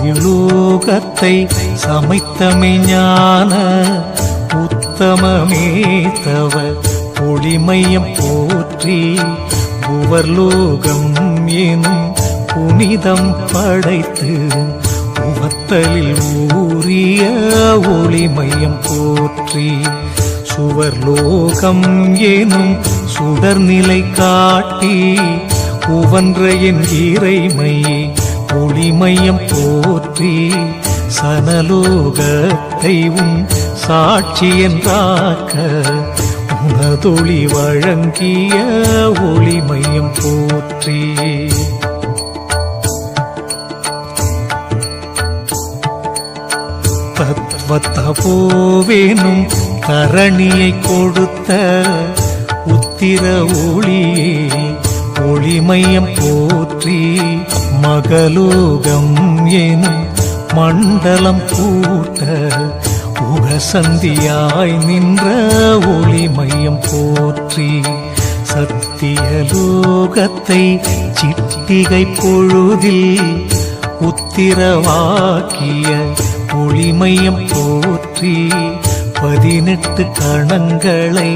சத்யபுலோகத்தை சமைத்தமை ஞான உத்தமமே தவ ஒளிமையம் போற்றி புவர்லோகம் எனும் புனிதம் படைத்து உவத்தலில் ஊறிய ஒளிமையம் போற்றி. சுவர்லோகம் எனும் சுடர்நிலை காட்டி உவன்ற என் இறைமையே ஒளிமையம் போற்றி. சனலோகத்தை உன் சாட்சி என்றாக்க உனதொளி வழங்கிய ஒளிமையம் போற்றி. தத்துவத்தபோவேனும் தரணியை கொடுத்த உத்திர ஒளியே ஒளிமையம் போற்றி மகலோகம் எனும் மண்டலம் கூட்ட உகசந்தியாய் நின்ற ஒளிமையம் போற்றி சத்தியலோகத்தை சிட்டிகை பொழுதில் உத்திரவாக்கிய ஒளிமையம் போற்றி பதினெட்டு கணங்களை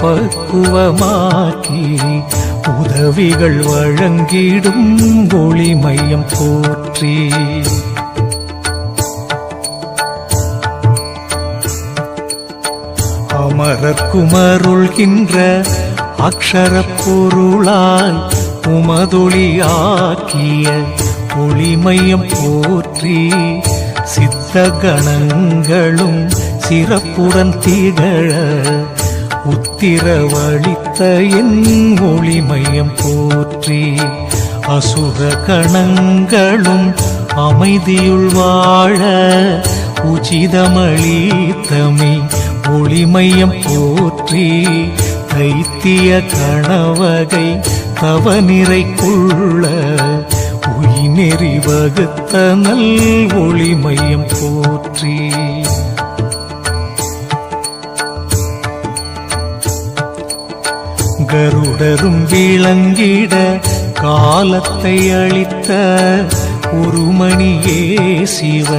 பக்குவமாக்கி உதவிகள் வழங்கிடும் ஒளிமையம் போற்றி. அமரர்க்குமருள்கின்ற அக்ஷர பொருளாய் உமதொளியாக்கிய ஒளிமையம் போற்றி சித்த கணங்களும் சிறப்புடன் திகழ உத்திரவழித்த என் ஒளிமயம் போற்றி அசுர கணங்களும் அமைதியுள் வாழ உச்சிதமளித்தமை ஒளிமயம் போற்றி தைத்திய கணவகை தவநிறைக்குள்ள பொய் நெறி வகுத்த நல் ஒளி மையம் போற்றி. கருடரும் விளங்கிட காலத்தை அளித்த உருமணியே சிவ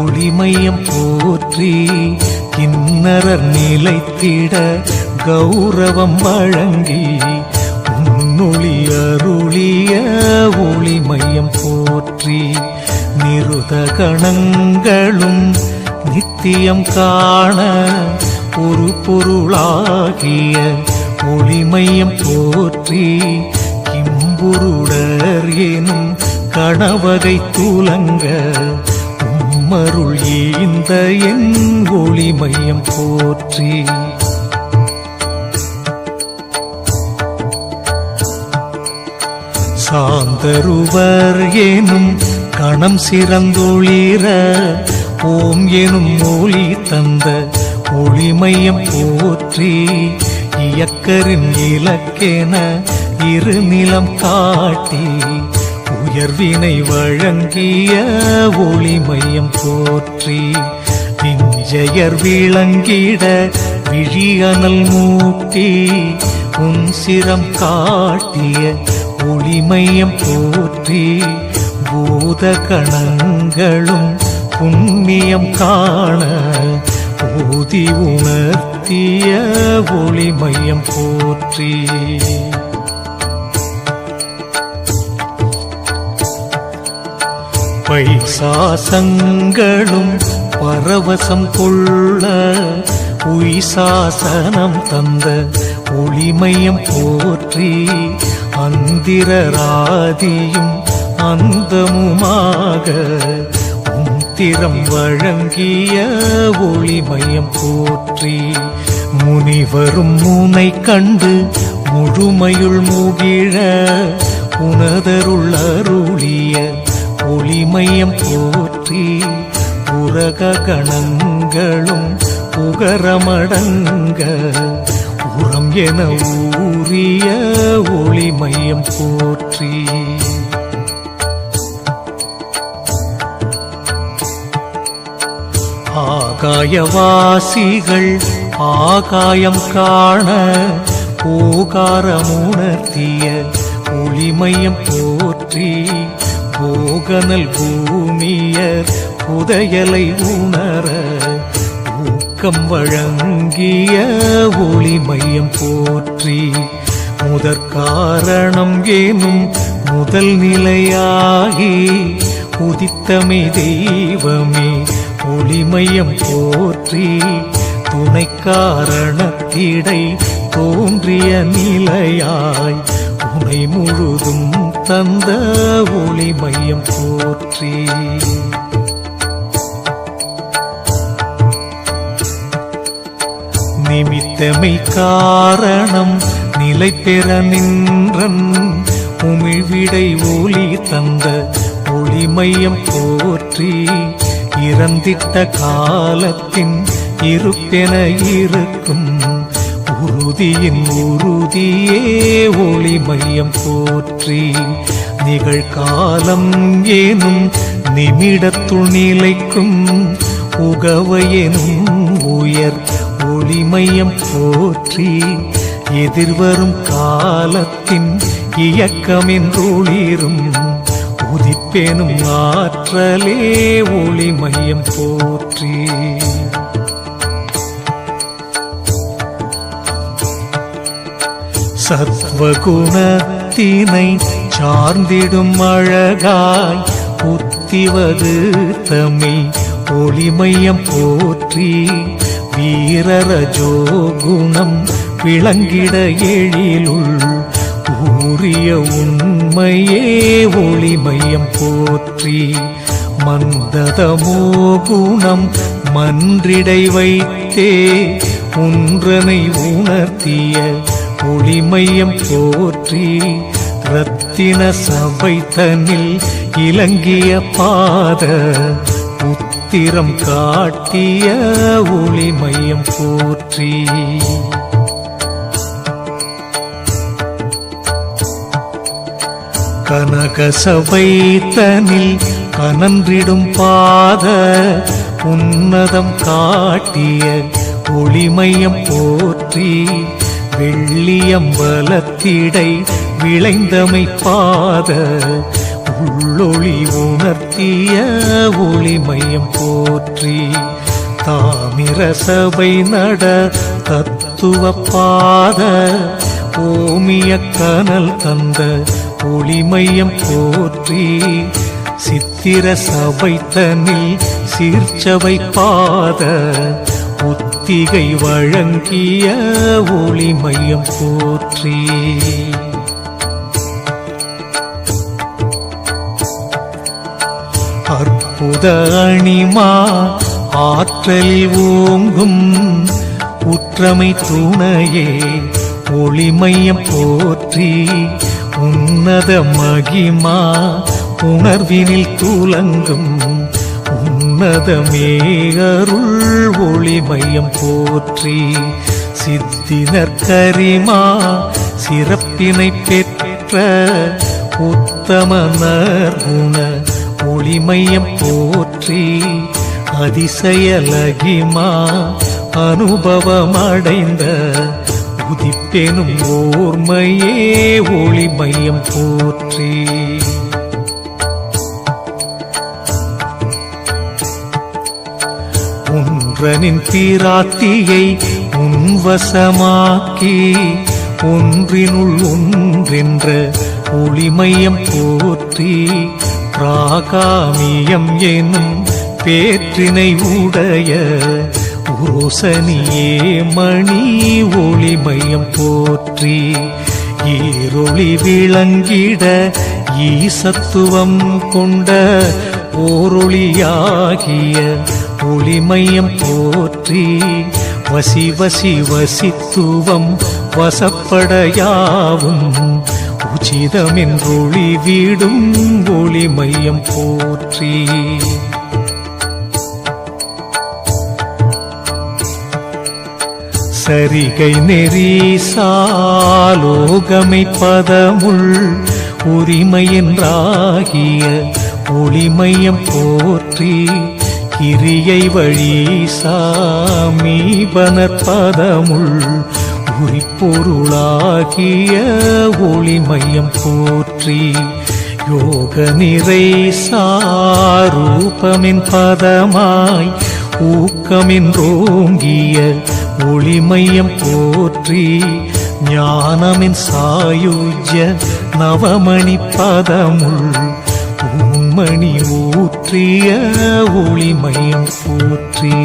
ஒளிமையம் போற்றி. கிண்ணறர் நிலைத்திட கௌரவம் வழங்கி உன்னொளி அருளிய ஒளி மையம் போற்றி நிருத கணங்களும் நித்தியம் காண ஒரு பொருளாகிய ஒளி மையம் போற்றி கிம்புருடர் எனும் கணவகை தூலங்க உம்மருள் இந்த என் ஒளி மையம் போற்றி சாந்தருவர் எனும் கணம் சிறந்தொளிர ஓம் எனும் ஒளி தந்த ஒளிமையம் போற்றி இயக்கரின் இலக்கென இருநிலம் காட்டி உயர்வினை வழங்கிய ஒளிமையம் போற்றி விஞ்சயர் விளங்கிட விழியனல் மூட்டி உன் சிரம் காட்டிய ஒளிமையம் போற்றி பூத கணங்களும் புண்ணியம் காண ஊதி உணர்த்திய ஒளிமையம் போற்றி. பைசாசங்களும் பரவசம் கொள்ள உய்சாசனம் தந்த ஒளிமையம் போற்றி அந்திரராதியும் அந்தமுமாக உந்திரம் வழங்கிய ஒளிமயம் போற்றி முனிவரும் முனை கண்டு முழுமையுள் முகிழ உனதருள் அருளிய ஒளிமயம் போற்றி உலக கணங்களும் புகரமடங்க உரம் என ஊறிய ஒளி மையம் போற்றி. ஆகாயவாசிகள் ஆகாயம் காண ஓகாரமுணர்த்திய ஒளிமயம் போற்றி. போகனல் பூமியர் புதையலை உணர ஊக்கம் வழங்கிய ஒளி மையம் போற்றி. முதற் காரணம் ஏனும் முதல் நிலையாகி உதித்தமை தெய்வமே ஒளிமயம் போற்றி. துணை காரணத்திடை தோன்றிய நிலையாய் உனை முழுதும் தந்த ஒளிமயம் போற்றி. நிமித்தமை காரணம். நிலை பெற நின்றன். உமிழ்விடை ஒளி தந்த ஒளிமையம் போற்றி. இறந்திட்ட காலத்தின் இருப்பென இருக்கும். உறுதியின் உறுதியே ஒளிமையம் போற்றி. நிகழ்காலம் ஏனும் நிமிடத்துள் நிலைக்கும். உகவையெனும் உயர் ஒளிமையம் போற்றி எதிர்வரும் காலத்தின் இயக்கமென்றொளிரும் உதிப்பெனும் ஆற்றலே ஒளிமையம் போற்றி. சத்வகுணத்தினை சார்ந்திடும் அழகாய் புத்திவது தமிழ் ஒளிமையம் போற்றி வீரரஜோகுணம் விளங்கிட எழிலுள் ஊரிய உண்மையே ஒளிமையம் போற்றி மந்ததமோ குணம் மன்றிடை வைத்தே ஒன்றனை உணர்த்திய ஒளிமையம் போற்றி ரத்தின சபை தன்னில் இலங்கிய பாத உத்திரம் காட்டிய ஒளி மையம் போற்றி. கனகசபை தனில் கனன்றிடும் பாத உன்னதம் காட்டிய ஒளிமையம் போற்றி. வெள்ளியம்பலத்திடை விளைந்தமை பாத உள்ளொளி உணர்த்திய ஒளிமையம் போற்றி தாமிர சபை நட தத்துவ பாத ஓமிய கனல் தந்த ஒளிமையம் போற்றி சித்திர சபை தனில் சீர்ச்சவை பாத ஒத்திகை வழங்கிய ஒளிமையம் போற்றி. அற்புத அணிமா ஆற்றலில் ஓங்கும் புற்றமை துணையே ஒளிமையம் போற்றி உன்னத மகிமா உணர்வினில் துலங்கும் உன்னதமேகருள் ஒளிமையம் போற்றி சித்தினர்கரிமா சிறப்பினை பெற்ற உத்தமனர் குண ஒளிமையம் போற்றி அதிசயலகிமா அனுபவமடைந்த உதிப்பெனும் ஓர்மையே ஒளிமையம் போற்றி. ஒன்றனின் தீராத்தியை உன்வசமாக்கி ஒன்றினுள் ஒன்றென்ற ஒளிமையம் போற்றி பிராகாமியம் எனும் பேற்றினை உடைய உரோசனியே மணி ஒளிமயம் போற்றி ஈரொளி விளங்கிட ஈசத்துவம் கொண்ட ஓரொளியாகிய ஒளிமயம் போற்றி வசி வசி வசித்துவம் வசப்படையாவும் உச்சிதமென்றொளி வீடும் ஒளி மையம் போற்றி. சரிகை நெறி சாலோகமை பதமுள் உரிமை என்றாகிய ஒளிமையம் போற்றி. கிரியை வழி சாமீபனர் பதமுள் உரிப்பொருளாகிய ஒளிமையம் போற்றி யோக நிறை சாரூபமின் பதமாய் ஊக்கமின் ஊக்கமின்றோங்கிய ஒளிமையம் போற்றி ஞானமின் சாயுஜ்ய நவமணி பதமுள் மணி ஊற்றிய ஒளிமையம் போற்றி.